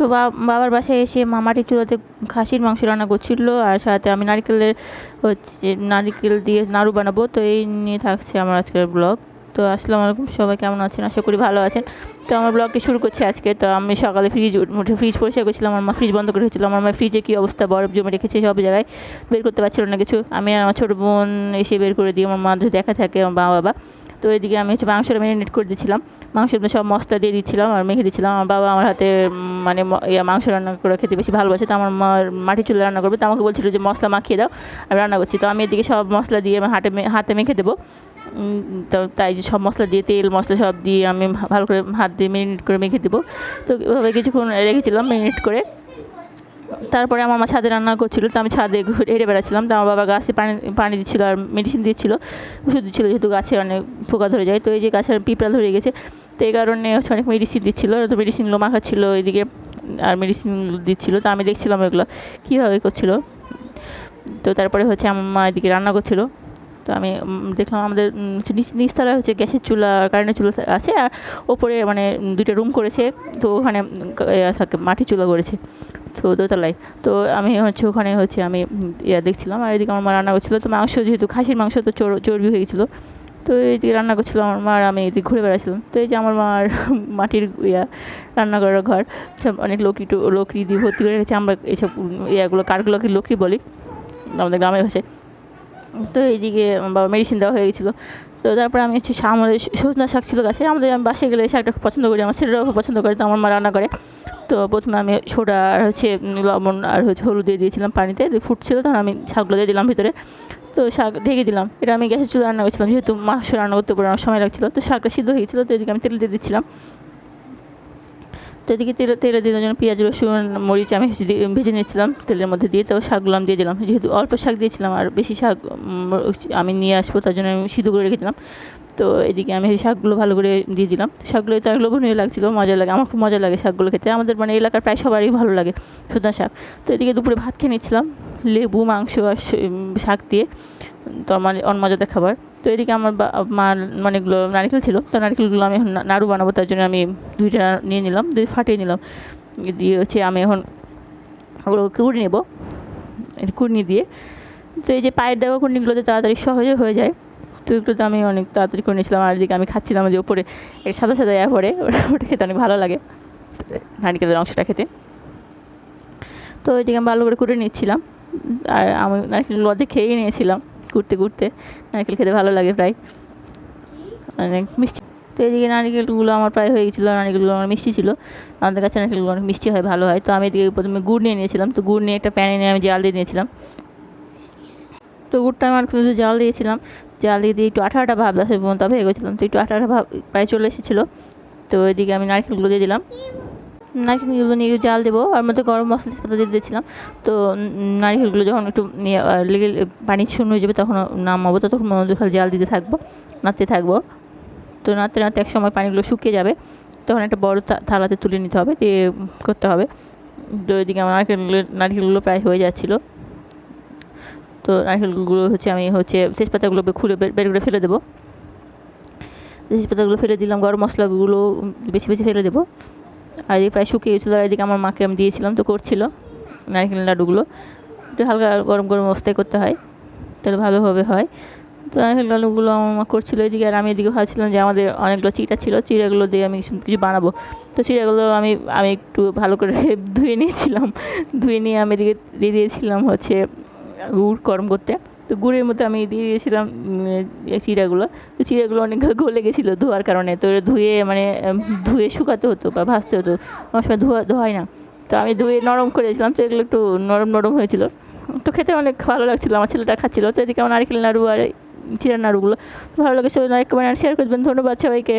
তো বাবার বাসায় এসে মামাটি চুলাতে খাসির মাংস রান্না করছিল আর সাথে আমি নারকেলের হচ্ছে নারিকেল দিয়ে নাড়ু বানাবো। তো এই নিয়ে থাকছে আমার আজকের ব্লগ। তো আসসালামু আলাইকুম, সবাই কেমন আছেন? আশা করি ভালো আছেন। তো আমার ব্লগটি শুরু করছি আজকে। তো আমি সকালে ফ্রিজ উঠে ফ্রিজ পরিষ্কার করছিলাম, আমার মা ফ্রিজ বন্ধ করে হচ্ছিল আমার মা ফ্রিজে কী অবস্থা, বরফ জমে রেখেছে সব জায়গায়। বের করতে পারছিল না কিছু। আমি আমার ছোটো বোন এসে বের করে দিই, আমার মা দেখা থাকে, আমার মা বাবা। তো এদিকে আমি হচ্ছে মাংসটা ম্যারিনেট করে দিচ্ছিলাম মাংসের মধ্যে সব মশলা দিয়ে দিচ্ছিলাম আর মেখে দিচ্ছিলাম আমার বাবা আমার হাতে মানে মাংস রান্না করে খেতে বেশি ভালোবাসে। তো আমার মাটি চুলে রান্না করবে। তো আমাকে বলছিল যে, মশলা মাখিয়ে দাও, আমি রান্না করছি। তো আমি এদিকে সব মশলা দিয়ে আমার হাতে হাতে মেখে দেবো। তো তাই যে সব মশলা দিয়ে, তেল, মশলা সব দিয়ে আমি ভালো করে হাত দিয়ে মেরিনেট করে মেখে দেবো। তো এভাবে কিছুক্ষণ রেখেছিলাম মেরিনেট করে। তারপরে আমার মা ছাদে রান্না করছিল, তো আমি ছাদে ঘুরে হেঁটে বেড়াচ্ছিলাম। তো আমার বাবা গাছে পানি পানি দিচ্ছিল আর মেডিসিন দিচ্ছিল, ওষুধ দিচ্ছিল, যেহেতু গাছে অনেক পোকা ধরে যায়। তো এই যে গাছের পিঁপড়া ধরে গেছে, তো এই কারণে হচ্ছে অনেক মেডিসিন দিচ্ছিল। তো মেডিসিনগুলো মাখাচ্ছিলো এদিকে আর মেডিসিন দিচ্ছিল। তো আমি দেখছিলাম ওইগুলো কীভাবে করছিল। তো তারপরে হচ্ছে আমার মা এদিকে রান্না করছিল। তো আমি দেখলাম আমাদের নিচতলায় হচ্ছে গ্যাসের চুলা কারেন্টের চুলা আছে আর ওপরে মানে দুইটা রুম করেছে তো ওখানে থাকে মাটি চুলা করেছে তো দোতলায়। তো আমি হচ্ছে ওখানে হচ্ছে আমি ইয়া দেখছিলাম আর এদিকে আমার মা রান্না করছিল তো মাংস যেহেতু খাসির মাংস তো চর চর্বি হয়ে গেছিল তো এইদিকে রান্না করছিল আমার মা আর আমি এদিকে ঘুরে বেড়াচ্ছিলাম তো এই যে আমার মার মাটির ইয়া রান্না করার ঘর সব অনেক লকড়ি টু লকড়ি দিয়ে ভর্তি করে রেখেছে আমরা এইসব উম, ইয়াগুলো কাঠগুলোকে লকড়ি বলি আমাদের গ্রামের ভাষায়। তো এইদিকে বাবা মেডিসিন দেওয়া হয়ে গেছিল। তো তারপরে আমি হচ্ছে আমাদের সজনা শাক ছিল গাছে, আমাদের আমি বাসে গেলে শাকটা খুব পছন্দ করি, আমার ছেলেরাও খুব পছন্দ করে, তো আমার মা রান্না করে। তো প্রথমে আমি সোডা আর হচ্ছে লবণ আর হচ্ছে হলুদ দিয়ে দিয়েছিলাম পানিতে ফুটছিল, তখন আমি শাকগুলো দিয়ে দিলাম ভিতরে। তো শাক ঢেকে দিলাম, এটা আমি গ্যাসের চুলা রান্না করছিলাম, যেহেতু মাংস রান্না করতে পারে আমার সময় লাগছিল, তো শাকটা সিদ্ধ হয়ে গেছিল, তো এদিকে আমি তেল দিয়ে দিচ্ছিলাম। তো এদিকে তেল, তেলে দিয়ে জন্য পেঁয়াজ, রসুন, মরিচ আমি ভেজে নিয়েছিলাম তেলের মধ্যে দিয়ে তো শাকগুলো আমি দিয়ে দিলাম। যেহেতু অল্প শাক দিয়েছিলাম আর বেশি শাক আমি নিয়ে আসব, তার জন্য আমি সিদ্ধ করে রেখেছিলাম। তো এদিকে আমি শাকগুলো ভালো করে দিয়ে দিলাম। শাকগুলো তার লোভনীয় লাগছিল, মজা লাগে, আমার খুব মজা লাগে শাকগুলো খেতে। আমাদের মানে এলাকার প্রায় সবারই ভালো লাগে সজনা শাক। তো এদিকে দুপুরে ভাত খেয়ে নিচ্ছিলাম লেবু, মাংস আর শাক দিয়ে, তো মানে অনমজাদার খাবার। তো এদিকে আমার মানে এগুলো নারকেল ছিল। তো নারকেলগুলো আমি এখন নাড়ু বানাবো, তার জন্য আমি দুইটা নিয়ে নিলাম, দুই ফাটিয়ে নিলাম। দিয়ে হচ্ছে আমি এখন ওগুলো কুড়ি নেব, কুড়নি দিয়ে। তো এই যে পায়ের দেওয়া কুড়নিগুলোতে তাড়াতাড়ি সহজে হয়ে যায়, তো এগুলোতে আমি অনেক তাড়াতাড়ি করে নিয়েছিলাম। আর এদিকে আমি খাচ্ছিলাম যে ওপরে এই সাদা সাদা ইয়া পরে, ওটা খেতে অনেক ভালো লাগে, নারকেলের অংশটা খেতে। তো ওইদিকে আমি ভালো করে কুড়ে নিচ্ছিলাম। আর আমি নারকেলগুলো অর্ধেক খেয়েই নিয়েছিলাম। কুড়তে কুড়তে নারকেল খেতে ভালো লাগে প্রায়। অনেক মিষ্টি। তো এদিকে নারকেলগুলো আমার প্রায় হয়ে গেছিল, নারকেলগুলো আমার মিষ্টি ছিল। আমাদের কাছে নারকেলগুলো অনেক মিষ্টি হয়, ভালো হয়। তো আমি এদিকে প্রথমে গুড় নিয়ে নিয়েছিলাম। তো গুড় নিয়ে একটা প্যানে নিয়ে আমি জাল দিয়ে নিয়েছিলাম। তো গুড়টা আমার কিছু জাল দিয়েছিলাম। জাল দিয়ে দিয়ে একটু আঠা আঠা ভাব আসে পর্যন্ত হয়ে গেছিলাম তো একটু আঠা ভাব প্রায় চলে এসেছিল। তো এদিকে আমি নারকেলগুলো দিয়ে দিলাম। নারকেলগুলো নিয়ে জাল দেবো। আর মধ্যে গরম মশলা তেজপাতা দিয়ে দিয়েছিলাম। তো নারকেলগুলো যখন একটু লেগে, পানি শূন্য হয়ে যাবে তখন নামাবো। মধ্যে খালি জাল দিতে থাকব, নাড়তে থাকব। তো নাড়তে নাড়তে এক সময় পানিগুলো শুকিয়ে যাবে। তখন একটা বড় থালাতে তুলে নিতে হবে, দিয়ে করতে হবে। তো এদিকে আমার নারকেলগুলো নারকেলগুলো প্রায় হয়ে যাচ্ছিল। তো নারকেলগুলো হচ্ছে আমি হচ্ছে তেজপাতাগুলো খুলে বের করে ফেলে দেবো। তেজপাতাগুলো ফেলে দিলাম, গরম মশলাগুলো বেশি বেশি ফেলে দেবো। আর এই প্রায় শুকিয়ে গেছিল, আর এদিকে আমার মাকে আমি দিয়েছিলাম, তো করছিল নারকেল লাড্ডুগুলো একটু হালকা গরম গরম অবস্থায় করতে হয়, তাহলে ভালোভাবে হয়। তো নারকেল লাড্ডুগুলো আমার মা করছিল এদিকে, আর আমি এদিকে ভাবছিলাম যে আমাদের অনেকগুলো চিড়া ছিল, চিড়াগুলো দিয়ে আমি কিছু বানাবো। তো চিড়াগুলো আমি আমি একটু ভালো করে ধুয়ে নিয়েছিলাম। ধুয়ে নিয়ে আমি এদিকে দিয়ে দিয়েছিলাম হচ্ছে গুড় গরম করতে। তো গুড়ের মধ্যে আমি দিয়ে দিয়েছিলাম চিড়াগুলো। তো চিড়াগুলো অনেক গলে গেছিল ধোয়ার কারণে। তো ধুয়ে মানে ধুয়ে শুকাতে হতো বা ভাজতে হতো। অনেক সময় ধোয়া, ধোয়ায় না। তো আমি ধুয়ে নরম করেছিলাম তো এগুলো একটু নরম নরম হয়েছিল। তো খেতে অনেক ভালো লাগছিল। আমার ছেলেটা খাচ্ছিলো। তো এদিকে আমার নারকেল নাড়ু আর চিড়ার নাড়ুগুলো। ভালো লাগে সবাই লাইক কমেন্ট আর শেয়ার করবেন। ধন্যবাদ সবাইকে।